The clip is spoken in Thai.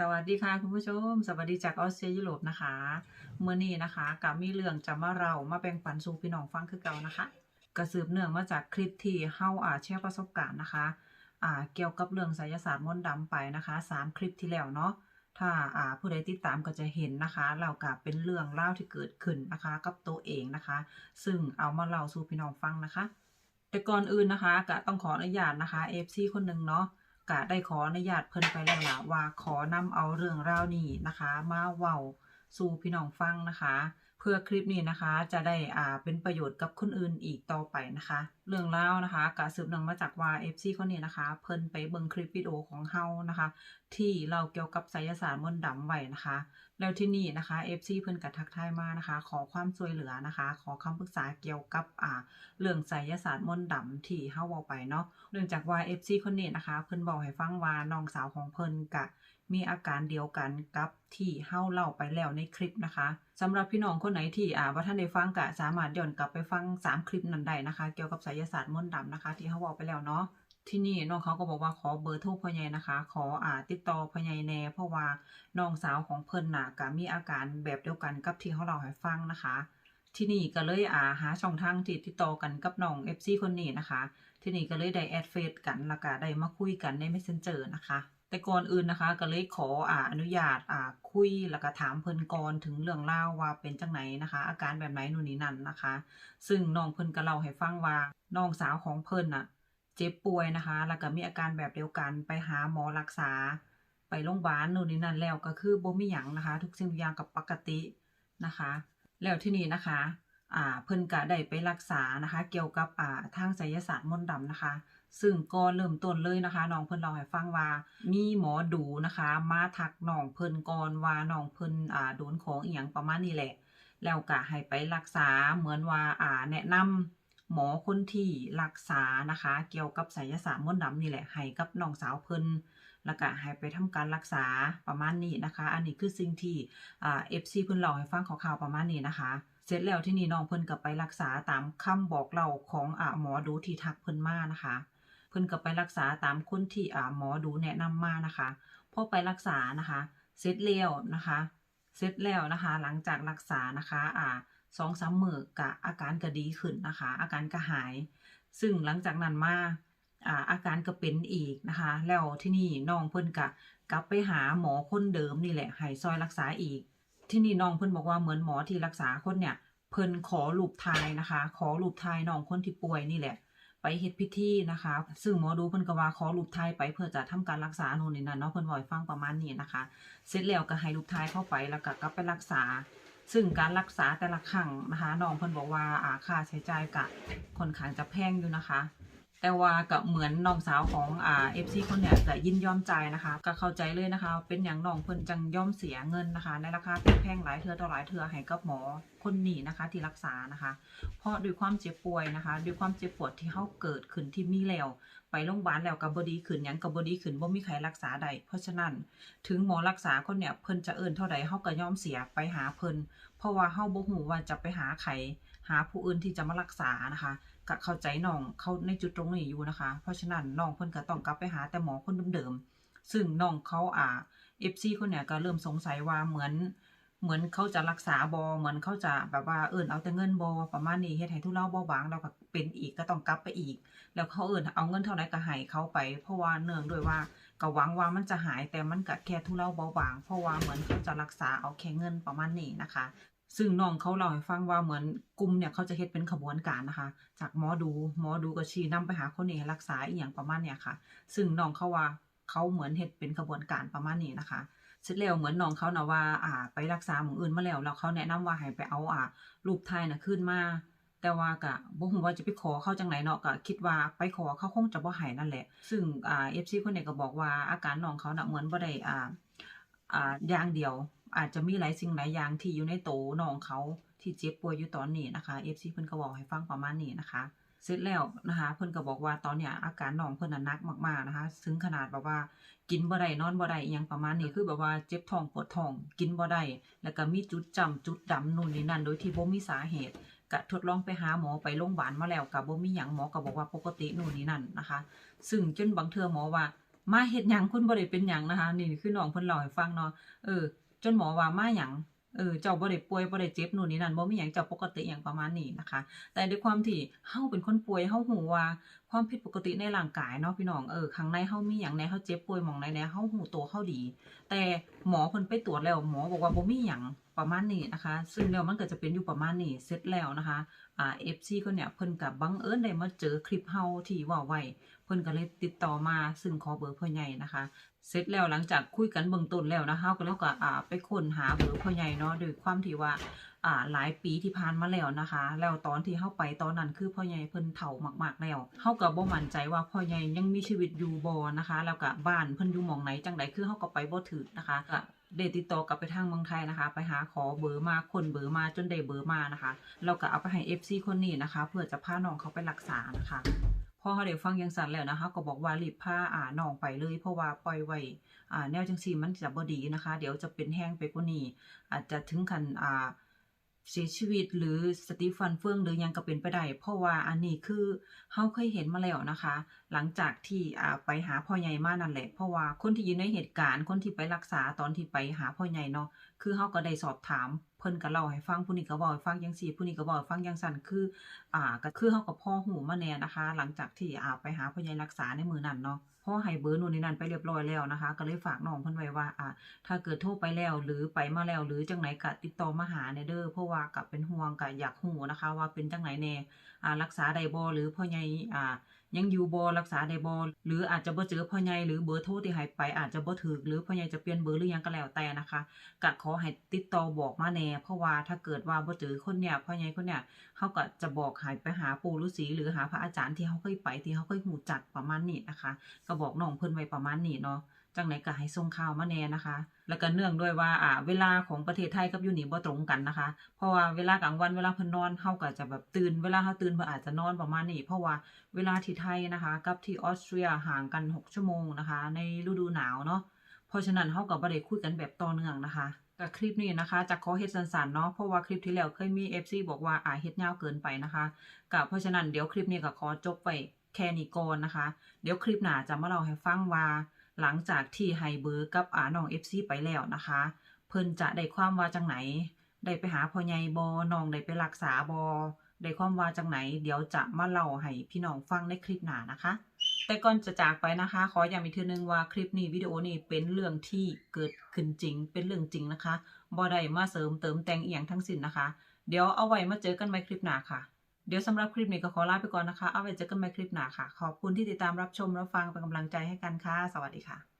สวัสดีค่ะคุณผู้ชม สวัสดีจากออสเตรเลียยุโรปนะคะเมื่อนี้นะคะกับมีเรื่องจะมาเรามาแบ่งปันสู่พี่น้องฟังคือเก่านะคะกระสืบเนื่องมาจากคลิปที่เฮาอ่าแชร์ประสบการณ์นะคะอ่าเกี่ยวกับเรื่องไสยศาสตร์มนต์ดำไปนะคะสามคลิปที่แล้วเนาะถ้าอ่าผู้ใดติดตามก็จะเห็นนะคะเรากับเป็นเรื่องเล่าที่เกิดขึ้นนะคะ กับตัวเองนะคะ ซึ่งเอามาเล่าสู่พี่น้องฟังนะคะ แต่ก่อนอื่นนะคะก็ต้องขออนุญาตนะคะ FC คนหนึ่งเนาะ กะได้ขออนุญาตเพิ่นไปแล้วล่ะว่าขอนำเอาเรื่องราวนี้นะคะ มาเว้าสู่พี่น้องฟังนะคะ เพื่อคลิปนี้นะคะ จะได้อ่าเป็นประโยชน์กับคนอื่นอีกต่อไปนะคะ เรื่องรานะคะกะสืบเนื่องมาจากว่า FC คนนี้นะคะ เพิ่นไปเบิ่งคลิปวิดีโอของเฮานะคะ ที่เราเกี่ยวกับไสยศาสตร์มนต์ดำไว้นะคะ แล้วที่นี่นะคะ FC เพิ่นก็ทักทายมานะคะ ขอความช่วยเหลือนะคะ ขอคำปรึกษาเกี่ยวกับอ่าเรื่องไสยศาสตร์มนต์ดำที่เฮาเว้าไปเนาะเนื่องจากว่า FC คนนี้นะคะ เพิ่นบอกให้ฟังว่าน้องสาวของเพิ่นกะมีอาการเดียวกันกับที่เฮาเล่าไปแล้วในคลิปนะคะสำหรับพี่น้องคนไหนที่อ่าว่าท่านได้ฟังกะสามารถย้อนกลับไปฟัง 3 คลิปนั้นได้นะคะ เกี่ยวกับไสยศาสตร์มนต์ดำนะคะ ที่เขาบอกไปแล้วเนาะที่นี่น้องเขาก็บอกว่าขอเบอร์โทรพ่อใหญ่นะคะ ขออ่าติดต่อพ่อใหญ่แน่เพราะว่าน้องสาวของเพิ่นน่ะก็มีอาการแบบเดียวกันกับที่เขาเล่าให้ฟังนะคะ ที่นี่ก็เลยอ่าหาช่องทางติดติดต่อกันกับน้องเอฟซีคนนี้นะคะ ที่นี่ก็เลยได้แอดเฟซกันแล้วก็ได้มาคุยกันใน Messenger นะคะ แต่ก่อนอื่นนะคะก็เลยขออ่าอนุญาตอ่าคุยแล้วก็ถามเพิ่นก่อนถึงเรื่องเล่าว่าเป็นจังไหนนะคะ อาการแบบไหนนู่นนี่นั่นนะคะ ซึ่งน้องเพิ่นก็เล่าให้ฟังว่าน้องสาวของเพิ่นน่ะเจ็บป่วยนะคะ แล้วก็มีอาการแบบเดียวกันไปหาหมอรักษา ไปโรงพยาบาลนู่นนี่นั่นแล้วก็คือบ่มีหยังนะคะ ทุกสิ่งทุกอย่างกับปกตินะคะ แล้วที่นี่นะคะอ่าเพิ่นก็ได้ไปรักษานะคะ เกี่ยวกับอ่าทางไสยศาสตร์มนต์ดำนะคะ ซึ่งก็เริ่มต้นเลยนะคะน้องเพิ่นเล่าให้ฟังว่ามีหมอดูนะคะ มาทักน้องเพิ่นก่อนว่าน้องเพิ่นอ่าโดนของอีหยังประมาณนี้แหละ แล้วก็ให้ไปรักษาเหมือนว่าอ่าแนะนำหมอคนที่รักษานะคะ เกี่ยวกับไสยศาสตร์มนต์ดำนี่แหละให้กับน้องสาวเพิ่นแล้วก็ให้ไปทำการรักษาประมาณนี้นะคะ อันนี้คือสิ่งที่อ่า FC เพิ่นเล่าให้ฟังคร่าวๆประมาณนี้นะคะ เสร็จแล้วที่นี่น้องเพิ่นก็ไปรักษาตามคำบอกเล่าของอ่าหมอดูที่ทักเพิ่นมานะคะ เพิ่นก็ไปรักษาตามคนที่หมอดูแนะนำมานะคะพอไปรักษานะคะเสร็จแล้วนะคะเสร็จแล้วนะคะ หลังจากรักษานะคะอ่าสองสามมือกะอาการก็ดีขึ้นนะคะ อาการก็หาย ซึ่งหลังจากนั้นมาอ่าอาการก็เป็นอีกนะคะ แล้วที่นี่น้องเพิ่นก็กลับไปหาหมอคนเดิมนี่แหละให้ซอยรักษาอีก ที่นี่น้องเพิ่นบอกว่าเหมือนหมอที่รักษาคนเนี่ยเพิ่นขอรูปถ่ายนะคะ ขอรูปถ่ายน้องคนที่ป่วยนี่แหละ ไปเฮ็ดพิธีนะคะ ซึ่งหมอดูเพิ่นก็ว่าขอรูปถ่ายไปเพื่อจะทำการรักษาโน่นนี่นั่นเนาะเพิ่นบ่ให้ฟังประมาณนี้นะคะ เสร็จแล้วก็ให้รูปถ่ายเข้าไปแล้วก็กลับไปรักษา ซึ่งการรักษาแต่ละครั้งนะคะน้องเพิ่นบอกว่าอาค่าใช้จ่ายกะค่อนข้างจะแพงอยู่นะคะ แต่ว่าก็เหมือนน้องสาวของอ่า FC คนเนี่ยก็ยินยอมใจนะคะ ก็เข้าใจเลยนะคะ เป็นอย่างน้องเพิ่นจังยอมเสียเงินนะคะ ในราคาแพงๆหลายเทือต่อหลายเทือให้กับหมอคนนี้นะคะ ที่รักษานะคะ เพราะด้วยความเจ็บป่วยนะคะด้วยความเจ็บปวดที่เฮาเกิดขึ้นที่มีแล้วไปโรงพยาบาลแล้วก็บ่ดีขึ้นยังก็บ่ดีขึ้นบ่มีใครรักษาได้เพราะฉะนั้นถึงหมอรักษาคนเนี่ยเพิ่นจะเอิ้นเท่าใดเฮาก็ยอมเสียไปหาเพิ่นเพราะว่าเฮาบ่ฮู้ว่าจะไปหาไขหาผู้อื่นที่จะมารักษานะคะ ก็เข้าใจน้องเขาในจุดตรงนี้อยู่นะคะ เพราะฉะนั้นน้องเพิ่นก็ต้องกลับไปหาแต่หมอคนเดิมๆซึ่งน้องเขาอ่า FC คนเนี่ยก็เริ่มสงสัยว่าเหมือน เหมือนเขาจะรักษาบอเหมือนเขาจะแบบว่าเอิญเอาแต่เงินบอประมาณนี้เฮ็ดให้ทุเลาเบาบางแล้วก็เป็นอีกก็ต้องกลับไปอีก แล้วเขาเอิญเอาเงินเท่าไหร่ก็ให้เขาไป เพราะว่าเนื่องด้วยว่าก็หวังว่ามันจะหายแต่มันก็แค่ทุเลาเบาบาง เพราะว่าเหมือนเขาจะรักษาเอาแค่เงินประมาณนี้นะคะ ซึ่งน้องเขาเล่าให้ฟังว่าเหมือนกลุ่มเนี่ยเขาจะเฮ็ดเป็นขบวนการนะคะ จากหมอดูหมอดูก็ชี้นำไปหาคนนี้รักษาอีหยังประมาณเนี้ยค่ะ ซึ่งน้องเขาว่าเขาเหมือนเฮ็ดเป็นขบวนการประมาณนี้นะคะเสร็จแล้วเหมือนน้องเขาเนาะว่า อ่า ไปรักษาหมองอื่นมาแล้วแล้วเขาแนะนำว่าให้ไปเอาอ่ารูปถ่ายน่ะขึ้นมา แต่ว่าก็บ่ฮู้ว่าจะไปขอเขาจังไหนเนาะก็คิดว่าไปขอเขาคงจะบ่ให้นั่นแหละ ซึ่งอ่า FC คนนี้ก็บอกว่าอาการน้องเขาน่ะเหมือนบ่ได้อ่าอ่าอย่างเดียว อาจจะมีหลายสิ่งหลายอย่างที่อยู่ในโตน้องเขาที่เจ็บป่วยอยู่ตอนนี้นะคะ FC เพิ่นก็บอกให้ฟังประมาณนี้นะคะเสร็จแล้วนะคะ เพิ่นก็บอกว่าตอนเนี้ยอาการน้องเพิ่นน่ะนักมากๆนะคะ ถึงขนาดแบบว่ากินบ่ได้นอนบ่ได้อิหยังประมาณนี้คือแบบว่าเจ็บท้องปวดท้อง กินบ่ได้แล้วก็มีจุดจำจุดดำนู่นนี่นั่นโดยที่บ่มีสาเหตุก็ทดลองไปหาหมอไปโรงพยาบาลมาแล้วก็บ่มีหยังหมอก็บอกว่าปกตินู่นนี่นั่นนะคะ ซึ่งจนบางเทื่อหมอว่ามาเฮ็ดหยังคุณบ่ได้เป็นหยังนะคะ นี่คือน้องเพิ่นเล่าให้ฟังเนาะเออ จนหมอว่ามาหยังเออเจ้าบ่ได้ป่วยบ่ได้เจ็บนู่นนี่นั่นบ่มีหยังเจ้าปกติหยังประมาณนี้นะคะ แต่ด้วยความที่เฮาเป็นคนป่วยเฮาฮู้ว่าความผิดปกติในร่างกายเนาะพี่น้องเออข้างในเฮามีหยังแน่เฮาเจ็บป่วยหมองใดแหน่เฮาฮู้ตัวเฮาดี แต่หมอเพิ่นไปตรวจแล้วหมอบอกว่าบ่มีหยังประมาณนี้นะคะ ซึ่งแล้วมันก็จะเป็นอยู่ประมาณนี้เสร็จแล้วนะคะอ่า FC คนเนี่ยเพิ่นก็บังเอิญได้มาเจอคลิปเฮาที่ว้าไว้เพิ่นก็เลยติดต่อมาซึ่งขอเบอร์พ่อใหญ่นะคะ เสร็จแล้วหลังจากคุยกันเบื้องต้นแล้วนะคะก็แล้วก็อ่าไปค้นหาเบอร์พ่อใหญ่เนาะด้วยความที่ว่าอ่าหลายปีที่ผ่านมาแล้วนะคะ แล้วตอนที่เฮาไปตอนนั้นคือพ่อใหญ่เพิ่นเฒ่ามาก ๆ แล้วเฮาก็บ่มั่นใจว่าพ่อใหญ่ยังมีชีวิตอยู่บ่นะคะ แล้วก็บ้านเพิ่นอยู่หม่องไหนจังใดคือเฮาก็ไปบ่ถึกนะคะก็ได้ติดต่อกลับไปทางเมืองไทยนะคะ ไปหาขอเบอร์มาคนเบอร์มาจนได้เบอร์มานะคะแล้วก็เอาไปให้ FC คนนี้นะคะ เพื่อจะพาน้องเขาไปรักษานะคะ พอเขาได้ฟังยังสั่นแล้วนะคะก็บอกว่ารีบผ้าอ่าน้องไปเลย เพราะว่าปล่อยไว้อ่าแนวจังซีมันจะบ่ดีนะคะ เดี๋ยวจะเป็นแห้งไปกว่านี้อาจจะถึงขั้นอ่า เสียชีวิตหรือสติฟันเฟืองหรือยังก็เป็นไปได้เพราะว่าอันนี้คือเฮาเคยเห็นมาแล้วนะคะ หลังจากที่อ่าไปหาพ่อใหญ่มานั่นแหละ เพราะว่าคนที่อยู่ในเหตุการณ์คนที่ไปรักษาตอนที่ไปหาพ่อใหญ่เนาะคือเฮาก็ได้สอบถามเพิ่นก็เล่าให้ฟังผู้นี้ก็เว้าให้ฟังจังซี่ผู้นี้ก็เว้าให้ฟังจังซั่นคือ อ่าก็คือเฮากับพ่อหูมาแน่นะคะ หลังจากที่อ่าไปหาพ่อใหญ่รักษาในมือนั้นเนาะ พ่อให้เบอร์นู่นนี่นั่นไปเรียบร้อยแล้วนะคะ ก็เลยฝากน้องเพิ่นไว้ว่าอะถ้าเกิดโทรไปแล้วหรือไปมาแล้วหรือจังไหนกะติดต่อมาหาเนเด้อเพราะว่าก็เป็นห่วงกะอยากหูนะคะ ว่าเป็นจังไหนแน่อ่ารักษาได้บ่หรือพ่อใหญ่อ่า ยังอยู่บ่รักษาได้บอหรืออาจจะบ่เจอพ่อใหญ่หรือเบอร์โทรที่หายไปอาจจะบ่ถูกหรือพ่อใหญ่จะเปลี่ยนเบอร์หรือยังก็แล้วแต่นะคะก็ขอให้ติดต่อบอกมาแน่เพราะว่าถ้าเกิดว่าบ่เจอคนเนี่ยพ่อใหญ่คนเนี่ยเขาก็จะบอกหายไปหาปู่ฤาษีหรือหาพระอาจารย์ที่เขาเคยไปที่เขาเคยหูจักประมาณนี้นะคะ ก็บอกน้องเพิ่นไว้ประมาณนี้เนาะ จังไหนก็ให้ส่งข่าวมาแน่นะคะ แล้วก็เนื่องด้วยว่าอ่าเวลาของประเทศไทยกับอยู่นี่บ่ตรงกันนะคะ เพราะว่าเวลากลางวันเวลาเพิ่นนอนเฮาก็จะแบบตื่นเวลาเฮาตื่นเพิ่นอาจจะนอนประมาณนี้เพราะว่าเวลาที่ไทยนะคะ กับที่ออสเตรียห่างกัน 6 ชั่วโมงนะคะ ในฤดูหนาวเนาะเพราะฉะนั้นเฮาก็บ่ได้คุยกันแบบต่อเนื่องนะคะก็คลิปนี้นะคะจะขอเฮ็ดสั้นๆเนาะเพราะว่าคลิปที่แล้วเคยมี FC บอกว่าอ่าเฮ็ดยาวเกินไปนะคะก็เพราะฉะนั้นเดี๋ยวคลิปนี้ก็ขอจบไปแค่นี้ก่อนนะคะ เดี๋ยวคลิปหน้าจะมาเล่าให้ฟังว่า หลังจากที่ให้เบอร์กับอาน้อง FC ไปแล้วนะคะ เพิ่นจะได้ความว่าจังไหน ได้ไปหาพ่อใหญ่บอน้องได้ไปรักษาบอได้ความว่าจังไหน เดี๋ยวจะมาเล่าให้พี่น้องฟังในคลิปหน้านะคะ แต่ก่อนจะจากไปนะคะ ขอย้ำอีกทีนึงว่าคลิปนี้วิดีโอนี้เป็นเรื่องที่เกิดขึ้นจริง เป็นเรื่องจริงนะคะบ่ได้มาเสริมเติมแต่งเอียงทั้งสิ้นนะคะ เดี๋ยวเอาไว้มาเจอกันใหม่คลิปหน้าค่ะ เดี๋ยวสำหรับคลิปนี้ก็ขอลาไปก่อนนะคะ เอาไว้เจอกันใหม่คลิปหน้าค่ะ ขอบคุณที่ติดตามรับชมรับฟังเป็นกำลังใจให้กันค่ะ สวัสดีค่ะ